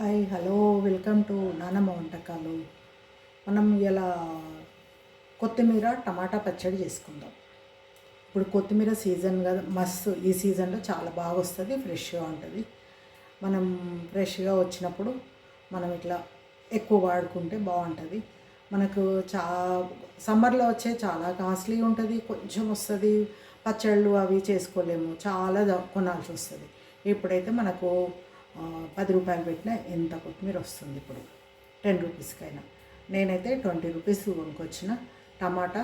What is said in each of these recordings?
Hi hello welcome to నానమ్మ వంటకాలు. మనం ఇలా కొత్తిమీర టమాటా పచ్చడి చేసుకుందాం. ఇప్పుడు కొత్తిమీర సీజన్ కదా మస్తు ఈ సీజన్లో చాలా బాగా వస్తుంది ఫ్రెష్గా ఉంటుంది. మనం ఫ్రెష్గా వచ్చినప్పుడు మనం ఇట్లా ఎక్కువ వాడుకుంటే బాగుంటుంది. మనకు చా సమ్మర్లో వచ్చే చాలా కాస్ట్లీ ఉంటుంది కొంచెం వస్తుంది. పచ్చళ్ళు అవి చేసుకోలేము చాలా కొనాల్సి వస్తుంది. ఇప్పుడైతే మనకు పది రూపాయలు పెట్టినా ఎంత కొత్తిమీర వస్తుంది ఇప్పుడు? టెన్ రూపీస్కైనా. నేనైతే ట్వంటీ రూపీస్ కొనుక్కొచ్చిన టమాటా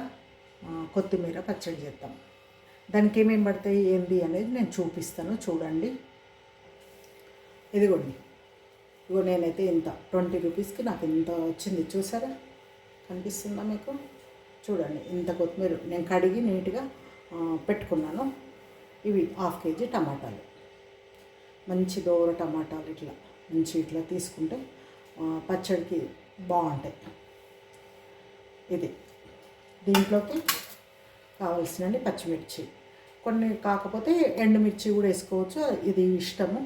కొత్తిమీర పచ్చడి చేద్దాం దానికి ఏమేమి పడతాయి ఏంది అనేది నేను చూపిస్తాను చూడండి. ఇదిగోండి. ఇగో నేనైతే ఇంత ట్వంటీ రూపీస్కి నాకు ఇంత వచ్చింది చూసారా? కనిపిస్తుందా మీకు? చూడండి ఇంత కొత్తిమీర. నేను కడిగి నీట్గా పెట్టుకున్నాను. ఇవి హాఫ్ కేజీ టమాటాలు. మంచి దోర టమాటాలు ఇట్లా మంచి ఇట్లా తీసుకుంటే పచ్చడికి బాగుంటాయి. ఇది. దీంట్లోకి కావాల్సినవి పచ్చిమిర్చి. కొన్ని కాకపోతే ఎండుమిర్చి కూడా వేసుకోవచ్చు ఇది ఇష్టము.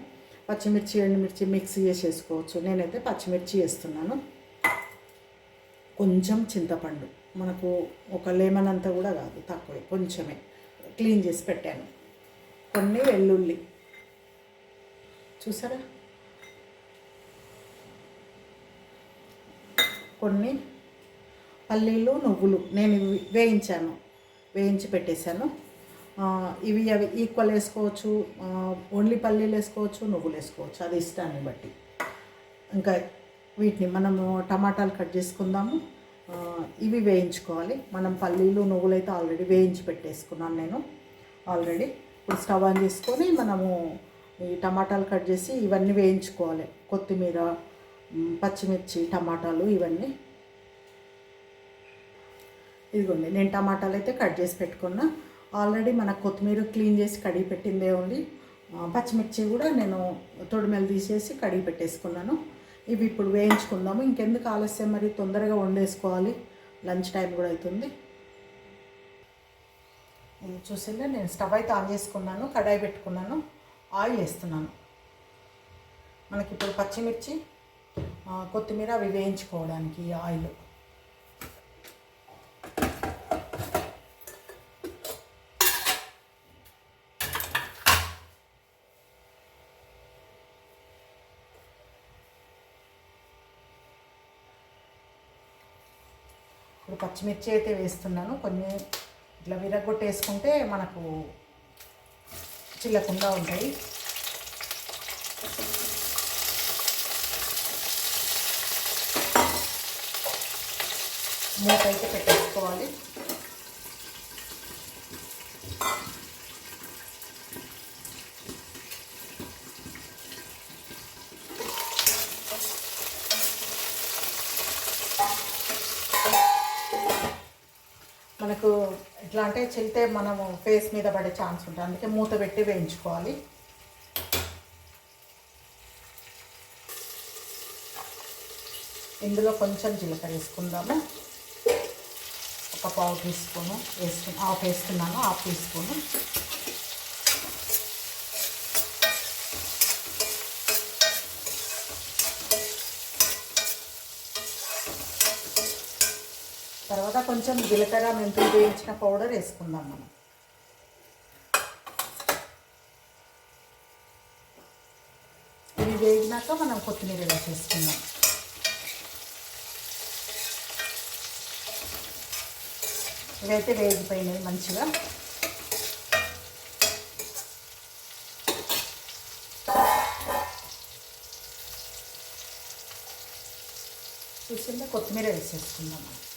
పచ్చిమిర్చి ఎండుమిర్చి మిక్స్ చేసి వేసుకోవచ్చు నేనైతే పచ్చిమిర్చి వేస్తున్నాను. కొంచెం చింతపండు. మనకు ఒక లెమన్ అంతా కూడా కాదు తక్కువే కొంచెమే. క్లీన్ చేసి పెట్టాను. కొన్ని వెల్లుల్లి. చూసారా? కొన్ని పల్లీలు నువ్వులు నేను ఇవి వేయించాను వేయించి పెట్టేశాను. ఇవి అవి ఈక్వల్ వేసుకోవచ్చు ఓన్లీ పల్లీలు వేసుకోవచ్చు నువ్వులు వేసుకోవచ్చు. అది ఇష్టాన్ని బట్టి. ఇంకా వీటిని మనము టమాటాలు కట్ చేసుకుందాము. ఇవి వేయించుకోవాలి. మనం పల్లీలు నువ్వులు అయితే ఆల్రెడీ వేయించి పెట్టేసుకున్నాను నేను. ఆల్రెడీ ఇప్పుడు స్టవ్ ఆన్ చేసుకొని మనము ఈ టమాటాలు కట్ చేసి ఇవన్నీ వేయించుకోవాలి. కొత్తిమీర పచ్చిమిర్చి టమాటాలు ఇవన్నీ. ఇదిగోండి నేను టమాటాలు అయితే కట్ చేసి పెట్టుకున్నా. ఆల్రెడీ మన కొత్తిమీర క్లీన్ చేసి కడిగి పెట్టిందే ఉంది. పచ్చిమిర్చి కూడా నేను తొడిమెలు తీసేసి కడిగి పెట్టేసుకున్నాను. ఇవి ఇప్పుడు వేయించుకుందాము. ఇంకెందుకు ఆలస్యం? మరి తొందరగా వండేసుకోవాలి. లంచ్ టైం కూడా అవుతుంది. ఇది చూసిందే నేను స్టవ్ అయితే ఆన్ చేసుకున్నాను కడాయి పెట్టుకున్నాను. ఆయిల్ వేస్తున్నాను. మనకి ఇప్పుడు పచ్చిమిర్చి కొత్తిమీర అవి వేయించుకోవడానికి ఆయిల్. ఇప్పుడు పచ్చిమిర్చి అయితే వేస్తున్నాను. కొన్ని ఇట్లా విరగొట్టేసుకుంటే మనకు చిల్లకుండా ఉంటాయి. మూత అయితే పెట్టేసుకోవాలి మనకు ఎట్లా అంటే చెల్తే మనము ఫేస్ మీద పడే ఛాన్స్ ఉంటుంది. అందుకే మూత పెట్టి వేయించుకోవాలి. ఇందులో కొంచెం జీలకర్ర వేసుకుందాము. ఒక పావు టీ స్పూను వేసుకు హాఫ్ వేసుకున్నాను హాఫ్ టీ స్పూను. తర్వాత కొంచెం జీలకర్ర మెంతులు వేయించిన పౌడర్ వేసుకుందాం మనం. ఇవి వేగినాక మనం కొత్తిమీర వేసేసుకుందాం ఇవైతే వేగిపోయినాయి మంచిగా. చూసిందా? కొత్తిమీర వేసేసుకుందాం మనం.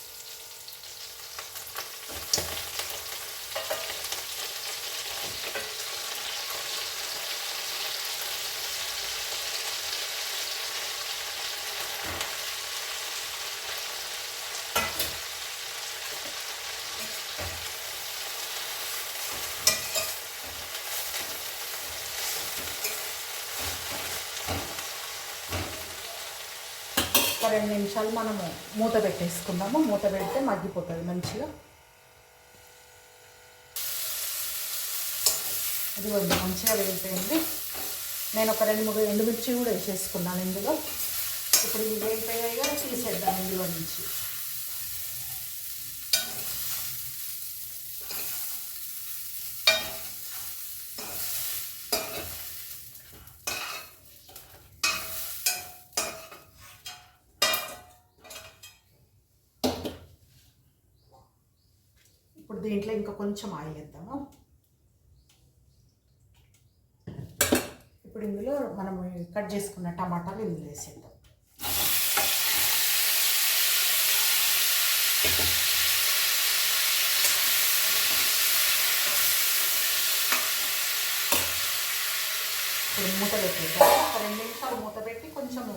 రెండు నిమిషాలు మనము మూత పెట్టేసుకుందాము. మూత పెడితే మగ్గిపోతుంది మంచిగా. ఇది మంచిగా వేగిపోయింది. నేను ఒక రెండు మూడు ఎండుమిర్చి కూడా వేసేసుకున్నాను ఇందులో. ఇప్పుడు ఇవి వేగిపోయాయి కదా తీసేద్దాం ఇందులో నుంచి. ఇప్పుడు దీంట్లో ఇంకా కొంచెం ఆయిల్ వేద్దాము? ఇప్పుడు ఇందులో మనం కట్ చేసుకున్న టమాటాలు ఇందులో వేసేద్దాం. ఇప్పుడు మూత పెట్టేద్దాం. ఒక రెండు నిమిషాలు మూత పెట్టి కొంచెము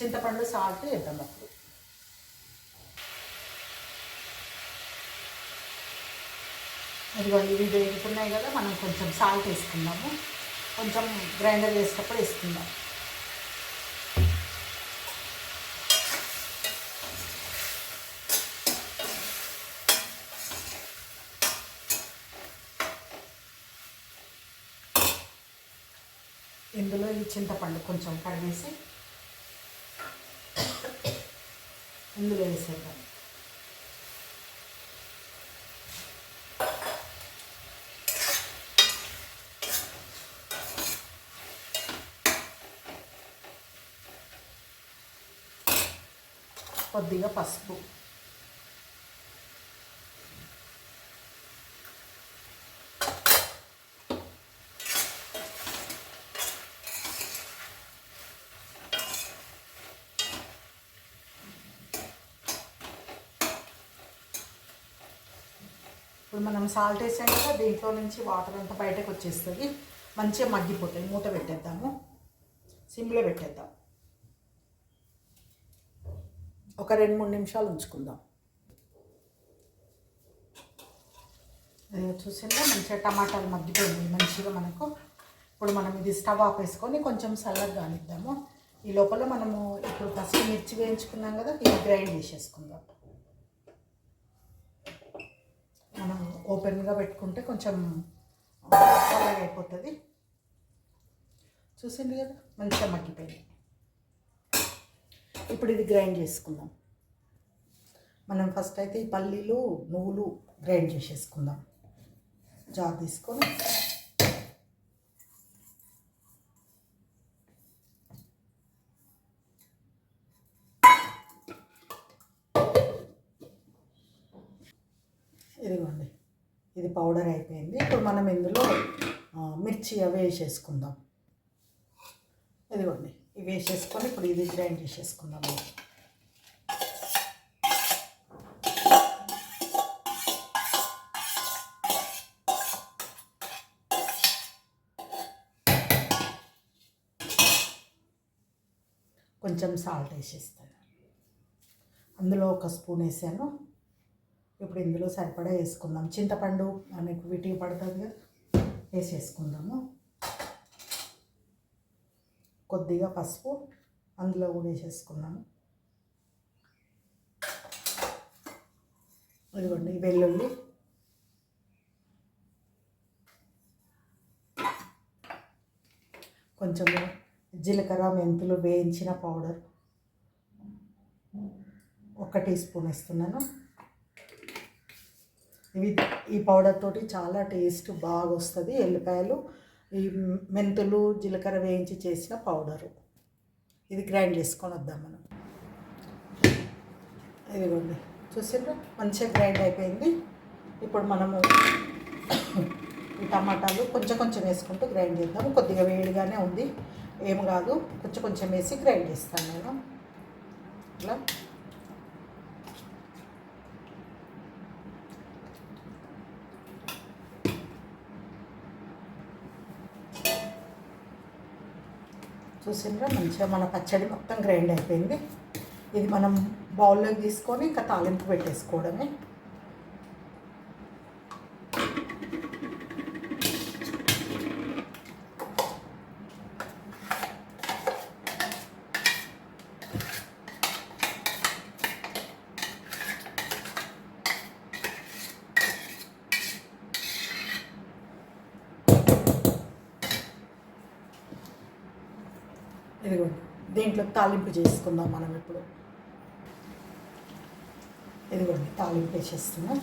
చింతపండు సాల్ట్ వేద్దాం అప్పుడు. ఇదిగోండి ఇవి వేగుతున్నాయి కదా మనం కొంచెం సాల్ట్ వేసుకుందాము. కొంచెం గ్రైండర్ వేసేటప్పుడు వేసుకుందాం. ఇందులో ఈ చింతపండు కొంచెం కడిగేసి ఇందులో వేసేద్దాం. కొద్దిగా పసుపు. ఇప్పుడు మనం సాల్ట్ వేసాం కదా దీంట్లో నుంచి వాటర్ అంతా బయటకు వచ్చేస్తుంది. మంచిగా మగ్గిపోతాయి. మూత పెట్టేద్దాము. సిమ్లో పెట్టేద్దాం. ఒక రెండు మూడు నిమిషాలు ఉంచుకుందాం. చూసిందా మంచిగా టమాటాలు మగ్గిపోయింది మంచిగా మనకు ఇప్పుడు మనం ఇది స్టవ్ ఆపేసుకొని కొంచెం చల్లగా కానిద్దాము ఈ లోపల మనము ఇప్పుడు ఫస్ట్ మిర్చి వేయించుకున్నాం కదా ఇది గ్రైండ్ చేసేసుకుందాం. మనం ఓపెన్గా పెట్టుకుంటే కొంచెం చల్లగా అయిపోతుంది. చూసింది కదా? మంచిగా మగ్గిపోయింది ఇప్పుడు ఇది గ్రైండ్ చేసుకుందాం. మనం ఫస్ట్ అయితే ఈ పల్లీలు నువ్వులు గ్రైండ్ చేసేసుకుందాం. జార్ తీసుకొని ఇదిగోండి ఇది పౌడర్ అయిపోయింది. ఇప్పుడు మనం ఇందులో మిర్చి అవి వేసేసుకుందాం. ఇదిగోండి ఇవి వేసేసుకొని ఇప్పుడు ఇది గ్రైండ్ చేసేసుకుందాము కొంచెం సాల్ట్ వేసేస్తాను అందులో ఒక స్పూన్ వేసాను. ఇప్పుడు ఇందులో సరిపడా వేసుకుందాం. చింతపండు మనకు వీటికి పడుతుంది కదా వేసేసుకుందాము. కొద్దిగా పసుపు అందులో కూడా వేసేసుకున్నాను ఇదిగోండి వెల్లుల్లి. కొంచెం జీలకర్ర మెంతులు వేయించిన పౌడర్ ఒక టీ స్పూన్ వేస్తున్నాను. ఇవి ఈ పౌడర్ తోటి చాలా టేస్ట్ బాగా వస్తుంది ఎల్లిపాయలు ఈ మెంతులు జీలకర్ర వేయించి చేసిన పౌడరు. ఇది గ్రైండ్ చేసుకొని వద్దాం మనం. ఇదిగోండి. చూసిండ్రా? మంచిగా గ్రైండ్ అయిపోయింది. ఇప్పుడు మనము ఈ టమాటాలు కొంచెం కొంచెం వేసుకుంటూ గ్రైండ్ చేద్దాము కొద్దిగా వేడిగానే ఉంది. ఏం కాదు. కొంచెం కొంచెం వేసి గ్రైండ్ చేస్తాను నేను. ఇట్లా. చూసిండ్రా మంచిగా మన పచ్చడి మొత్తం గ్రైండ్ అయిపోయింది. ఇది మనం బౌల్లోకి తీసుకొని ఇంకా తాలింపు పెట్టేసుకోవడమే ఇదిగోండి దీంట్లో తాలింపు చేసుకుందాం మనం ఇప్పుడు. ఇదిగోండి తాలింపు వేసేస్తున్నాం.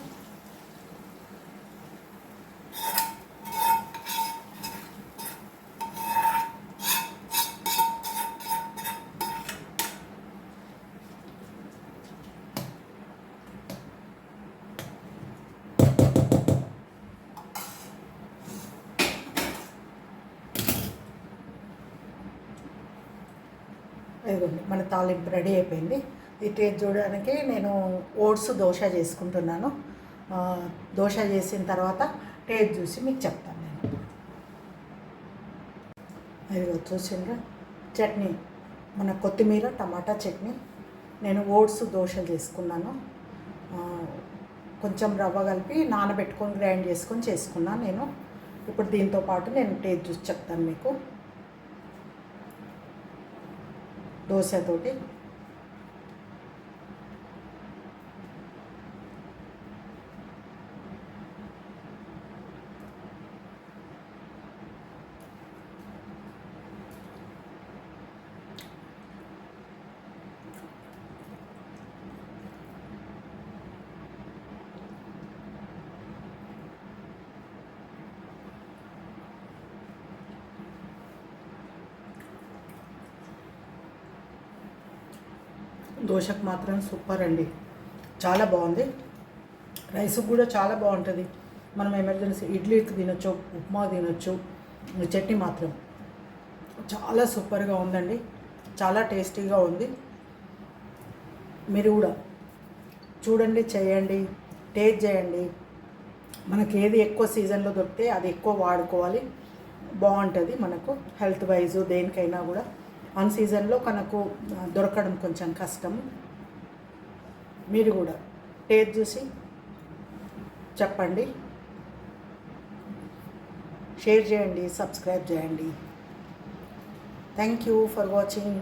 ఇదిగోండి మన తాలింపు రెడీ అయిపోయింది. ఈ చూడడానికి నేను ఓట్స్ దోశ చేసుకుంటున్నాను. దోశ చేసిన తర్వాత టేస్ట్ చూసి మీకు చెప్తాను నేను. ఇదిగో చూసిండ్రా? చట్నీ మన కొత్తిమీర టమాటా చట్నీ. నేను ఓట్స్ దోశలు చేసుకున్నాను. కొంచెం రవ్వ కలిపి నానబెట్టుకొని గ్రైండ్ చేసుకొని చేసుకున్నాను నేను. ఇప్పుడు దీంతో పాటు నేను టేస్ట్ చూసి చెప్తాను మీకు. దోశతోటి దోశకు మాత్రం సూపర్ అండి. చాలా బాగుంది. రైస్ కూడా చాలా బాగుంటుంది. మనం ఎమర్జెన్సీ ఇడ్లీకి తినొచ్చు ఉప్మా తినొచ్చు చట్నీ మాత్రం చాలా సూపర్గా ఉందండి. చాలా టేస్టీగా ఉంది. మీరు కూడా చూడండి చేయండి టేస్ట్ చేయండి. మనకి ఏది ఎక్కువ సీజన్లో దొరికితే అది ఎక్కువ వాడుకోవాలి. బాగుంటుంది మనకు హెల్త్ వైజ్ దేనికైనా కూడా. వన్ సీజన్లో మనకు దొరకడం కొంచెం కష్టం. మీరు కూడా టేస్ట్ చూసి చెప్పండి. షేర్ చేయండి సబ్స్క్రైబ్ చేయండి. Thank you for watching